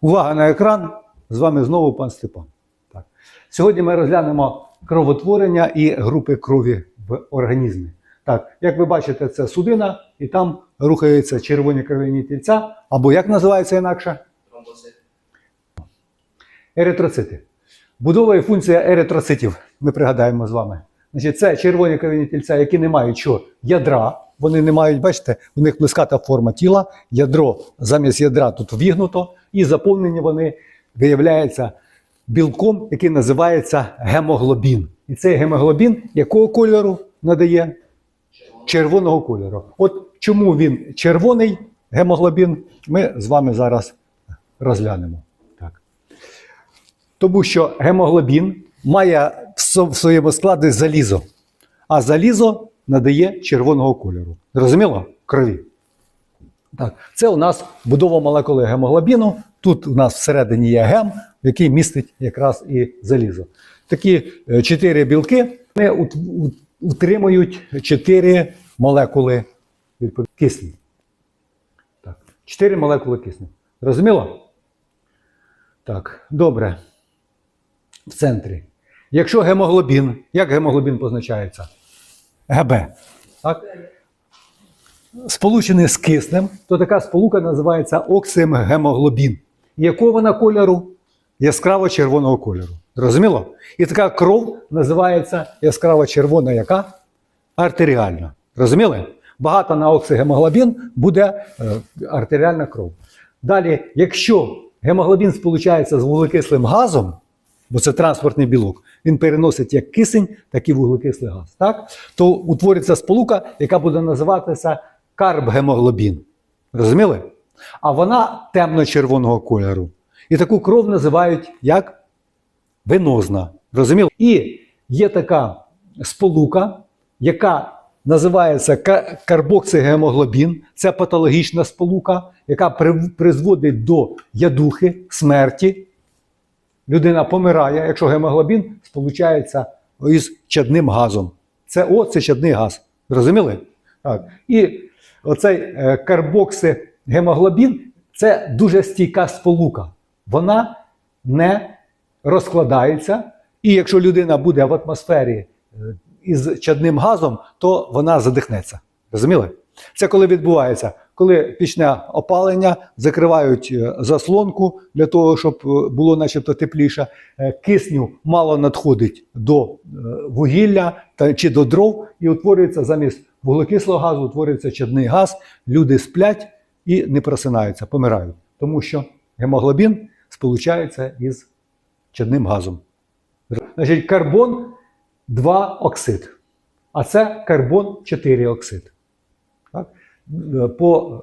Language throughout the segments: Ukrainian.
Увага на екран! З вами знову пан Степан. Так. Сьогодні ми розглянемо кровотворення і групи крові в організмі. Так, як ви бачите, це судина, і там рухаються червоні кров'яні тільця, або як називається інакше? Тромбоцит. Еритроцити. Будова і функція еритроцитів. Ми пригадаємо з вами. Значить, це червоні кров'яні тільця, які не мають що? Ядра. Вони не мають, бачите, у них плеската форма тіла, ядро замість ядра тут вігнуто, і заповнені вони виявляються білком, який називається гемоглобін. І цей гемоглобін якого кольору надає? Червоно. червоного кольору. От чому він червоний гемоглобін, ми з вами зараз розглянемо. Так. Тому що гемоглобін має в своєму складі залізо, а залізо надає червоного кольору. Зрозуміло? Крові. Так, це у нас будова молекули гемоглобіну. Тут у нас всередині є гем, який містить якраз і залізо. Такі е, чотири білки вони ут- ут- утримують чотири молекули кисню. Так, чотири молекули кисню. Розуміло? Так, добре. В центрі. Якщо гемоглобін, як гемоглобін позначається? ГБ. Так? сполучений з киснем, то така сполука називається оксимгемоглобін. Якого вона кольору? Яскраво червоного кольору. Зрозуміло? І така кров називається яскраво червона яка? Артеріальна. Розуміли? Багато на оксигемоглобін буде е, артеріальна кров. Далі, якщо гемоглобін сполучається з вуглекислим газом, бо це транспортний білок, він переносить як кисень, так і вуглекислий газ. Так? То утвориться сполука, яка буде називатися карбгемоглобін. Розуміли? А вона темно-червоного кольору. І таку кров називають як венозна. Розуміли? І є така сполука, яка називається карбоксигемоглобін. Це патологічна сполука, яка призводить до ядухи, смерті. Людина помирає, якщо гемоглобін сполучається із чадним газом. Це це чадний газ. Зрозуміли? Так. І оцей е, карбоксигемоглобін це дуже стійка сполука. Вона не розкладається. І якщо людина буде в атмосфері е, із чадним газом, то вона задихнеться. Розуміли? Це коли відбувається, коли пічне опалення, закривають е, заслонку для того, щоб е, було начебто тепліше. Е, Кисню мало надходить до вугілля чи до дров, і утворюється замість вуглекислого газу, утворюється чадний газ. Люди сплять і не просинаються, помирають, тому що гемоглобін сполучається із чадним газом. Значить, карбон 2 оксид, а це карбон 4 оксид. Е, По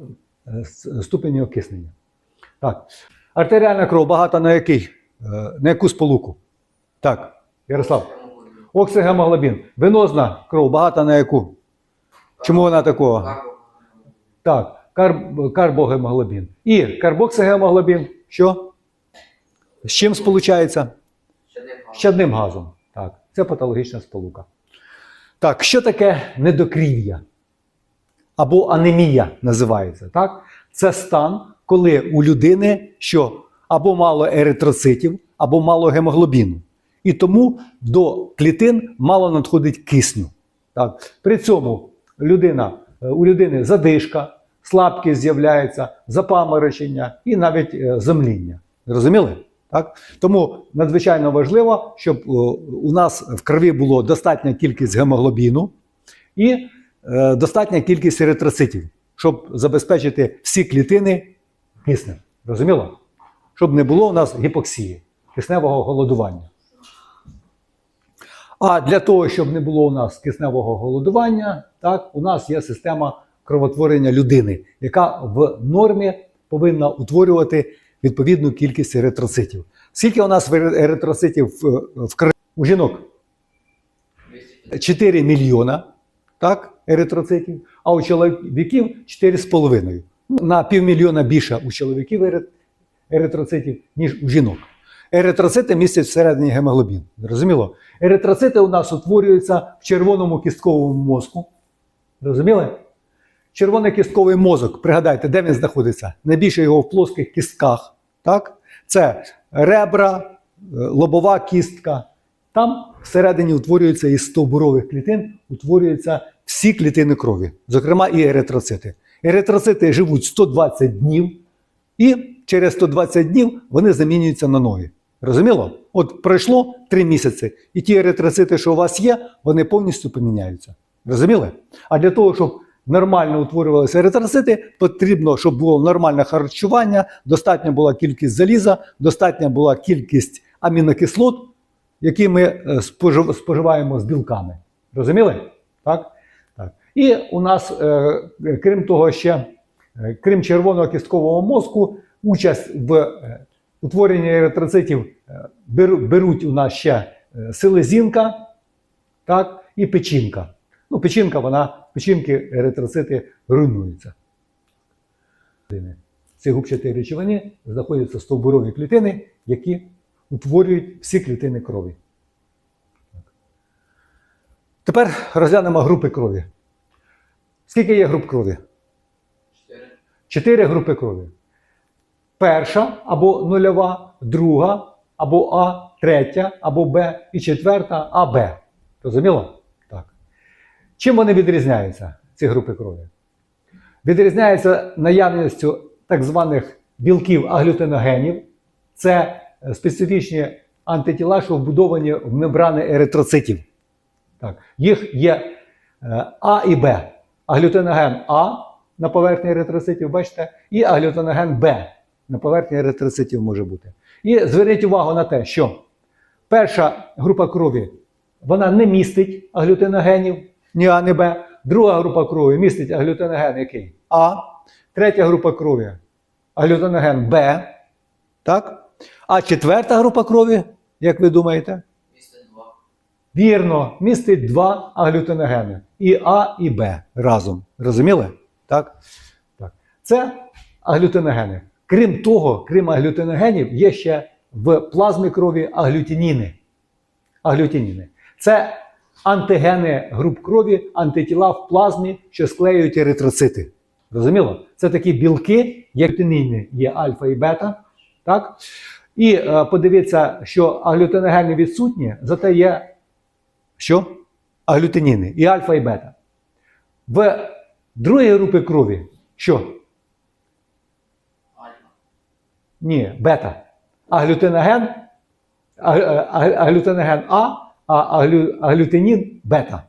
е, ступені окиснення. Так. Артеріальна кров багата на який? Е, На яку сполуку? Так, Ярослав. Оксигемоглобін. Венозна кров багата на яку? Чому вона такого? Так, карб, карбогемоглобін. І карбоксигемоглобін. Що? З чим сполучається? Чадним газом. Так, це патологічна сполука. Так, що таке недокрів'я? Або анемія називається. Так? Це стан, коли у людини що або мало еритроцитів, або мало гемоглобіну. І тому до клітин мало надходить кисню. Так? При цьому людина, е, у людини задишка, слабкість з'являється, запаморочення і навіть е, замління. Зрозуміли? Так? Тому надзвичайно важливо, щоб е, у нас в крові було достатня кількість гемоглобіну і достатня кількість еритроцитів, щоб забезпечити всі клітини киснем. Розуміло? Щоб не було у нас гіпоксії, кисневого голодування. А для того, щоб не було у нас кисневого голодування, так, у нас є система кровотворення людини, яка в нормі повинна утворювати відповідну кількість еритроцитів. Скільки у нас еритроцитів в, в крові? У жінок 4 мільйона так, еритроцитів, а у чоловіків 4,5. Ну, На півмільйона більше у чоловіків еритроцитів, ніж у жінок. Еритроцити містять всередині гемоглобін. Зрозуміло? Еритроцити у нас утворюються в червоному кістковому мозку. Розуміли? Червоний кістковий мозок, пригадайте, де він знаходиться? Найбільше його в плоских кістках. Так? Це ребра, е, лобова кістка. Там всередині утворюються із стовбурових клітин, утворюються всі клітини крові, зокрема і еритроцити. Еритроцити живуть 120 днів, і через 120 днів вони замінюються на нові. Розуміло? От пройшло 3 місяці, і ті еритроцити, що у вас є, вони повністю поміняються. Розуміли? А для того, щоб нормально утворювалися еритроцити, потрібно, щоб було нормальне харчування, достатня була кількість заліза, достатня була кількість амінокислот, які ми е, споживаємо з білками. Розуміли? Так? так. І у нас, е, крім того, ще, е, крім червоного кісткового мозку, участь в утворенні еритроцитів беруть у нас ще селезінка так, і печінка. Ну, печінка, вона, печінки еритроцити руйнуються. В цій губчатій речовині знаходяться стовбурові клітини, які утворюють всі клітини крові. Тепер розглянемо групи крові. Скільки є груп крові? Чотири. Чотири групи крові. Перша або нульова, друга, або А, третя, або Б і четверта АБ. Розуміло? Так. Чим вони відрізняються, ці групи крові? Відрізняються наявністю так званих білків аглютиногенів. Це специфічні антитіла, що вбудовані в мембрани еритроцитів. Так. Їх є е, А і Б. Аглютиноген А на поверхні еритроцитів, бачите, і аглютиноген Б на поверхні еритроцитів може бути. І зверніть увагу на те, що перша група крові вона не містить аглютиногенів, ні А, ні Б. Друга група крові містить аглютиноген який? А. Третя група крові аглютиноген Б. Так? А четверта група крові, як ви думаєте? Два. Вірно, містить два аглютиногени. І А, і Б разом. Розуміли? Так? так. Це аглютиногени. Крім того, крім аглютиногенів, є ще в плазмі крові аглютиніни. Аглютиніни. Це антигени груп крові, антитіла в плазмі, що склеюють еритроцити. Розуміло? Це такі білки, як є альфа і бета. Так? І е, подивіться, що аглютиногени відсутні, зате є що? Аглютиніни і альфа і бета. В другій групі крові що? Альфа. Ні, бета. Аглютиноген, а- аглютиноген А, а аглютинін бета.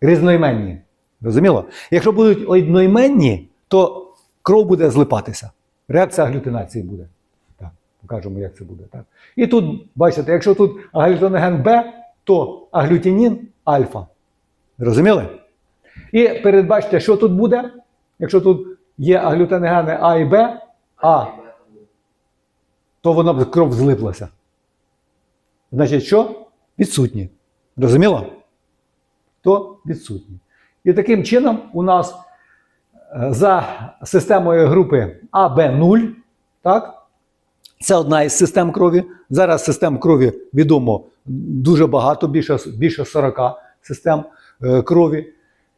Різноіменні. Розуміло? Якщо будуть одноіменні, то кров буде злипатися. Реакція аглютинації буде. Покажемо, як це буде. Так. І тут, бачите, якщо тут аглютиноген Б, то аглютинін альфа. Розуміли? І передбачте, що тут буде, якщо тут є аглютиногени А і Б, А то вона б кров злиплася. Значить, що? Відсутні. Розуміло? То відсутні. І таким чином у нас е, за системою групи АБ0, так? Це одна із систем крові. Зараз систем крові відомо дуже багато, більше, більше 40 систем е, крові.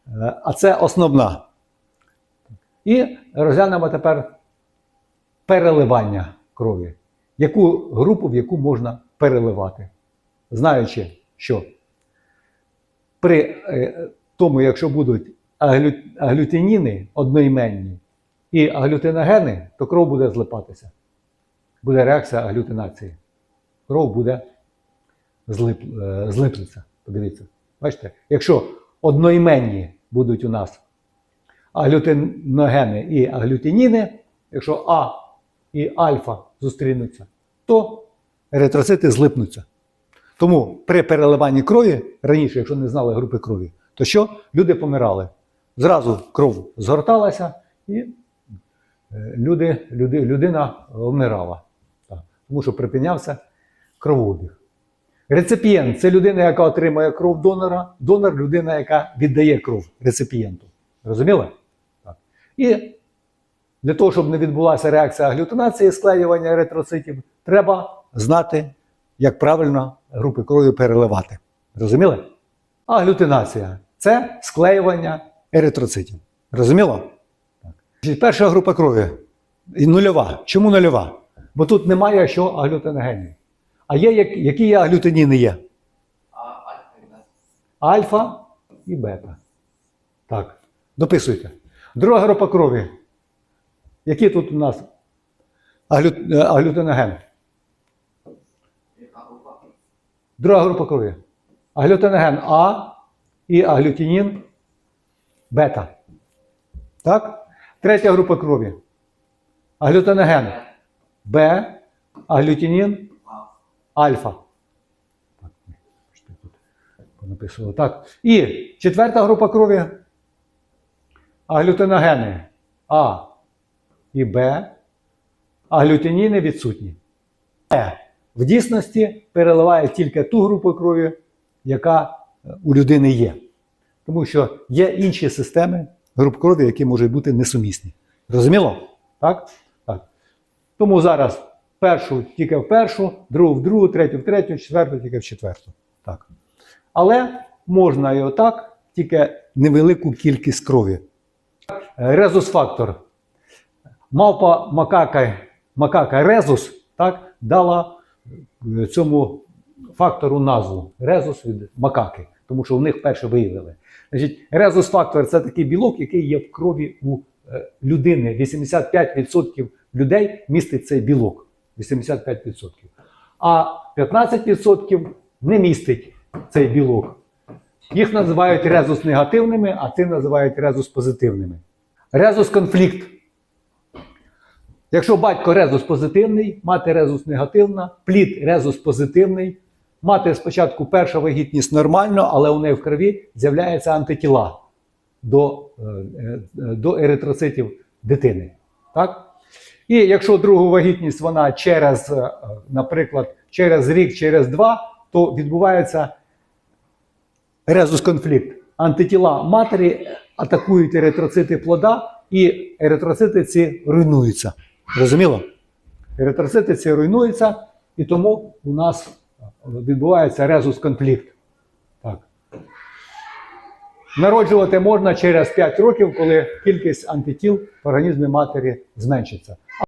Е, А це основна. І розглянемо тепер переливання крові. Яку групу, в яку можна переливати, знаючи, що при е, тому, якщо будуть аглю, аглютиніни одноіменні і аглютиногени, то кров буде злипатися. Буде реакція аглютинації. Кров буде злип, е. Подивіться. Бачите, якщо одноіменні будуть у нас аглютиногени і аглютиніни, якщо А і альфа зустрінуться, то еритроцити злипнуться. Тому при переливанні крові, раніше, якщо не знали групи крові, то що? Люди помирали. Зразу кров згорталася і е, люди, люди, людина вмирала. Тому що припинявся кровообіг. Реципієнт це людина, яка отримує кров донора, донор людина, яка віддає кров реципієнту. Розуміли? Так. І для того, щоб не відбулася реакція аглютинації, склеювання еритроцитів, треба знати, як правильно групи крові переливати. Розуміли? Аглютинація це склеювання еритроцитів. Розуміло? Так. Перша група крові нульова. Чому нульова? Бо тут немає що аглютиногенів. А є, як- які є аглютиніни є? Альфа і бета. Так, дописуйте. Друга група крові. Які тут у нас аглю... е, аглютиноген? Друга група крові. Аглютиноген А і аглютинін бета. Так? Третя група крові. Аглютиноген Бета. Б, аглютинін альфа. Так, понаписували. Так. І четверта група крові. Аглютиногени А і Б. Аглютиніни відсутні. Е в дійсності переливає тільки ту групу крові, яка е, у людини є. Тому що є інші системи груп крові, які можуть бути несумісні. Розуміло? Так? Тому зараз першу тільки в першу, другу в другу, третю в третю, четверту тільки в четверту. Так. Але можна і отак, тільки невелику кількість крові. Резус-фактор. Мавпа макака, макака резус так, дала е, цьому фактору назву. Резус від макаки, тому що в них перше виявили. Значить, резус-фактор це такий білок, який є в крові у людини. 85% людей містить цей білок. 85%. А 15% не містить цей білок. Їх називають резус негативними, а ці називають резус позитивними. Резус конфлікт. Якщо батько резус позитивний, мати резус негативна, плід резус позитивний, мати спочатку перша вагітність нормально, але у неї в крові з'являються антитіла до, е, е, до еритроцитів дитини. Так? І якщо другу вагітність вона через, е, наприклад, через рік, через два, то відбувається резус-конфлікт. Антитіла матері атакують еритроцити плода, і еритроцити ці руйнуються. Розуміло? Еритроцити ці руйнуються, і тому у нас відбувається резус-конфлікт. Народжувати можна через 5 років, коли кількість антитіл в організмі матері зменшиться.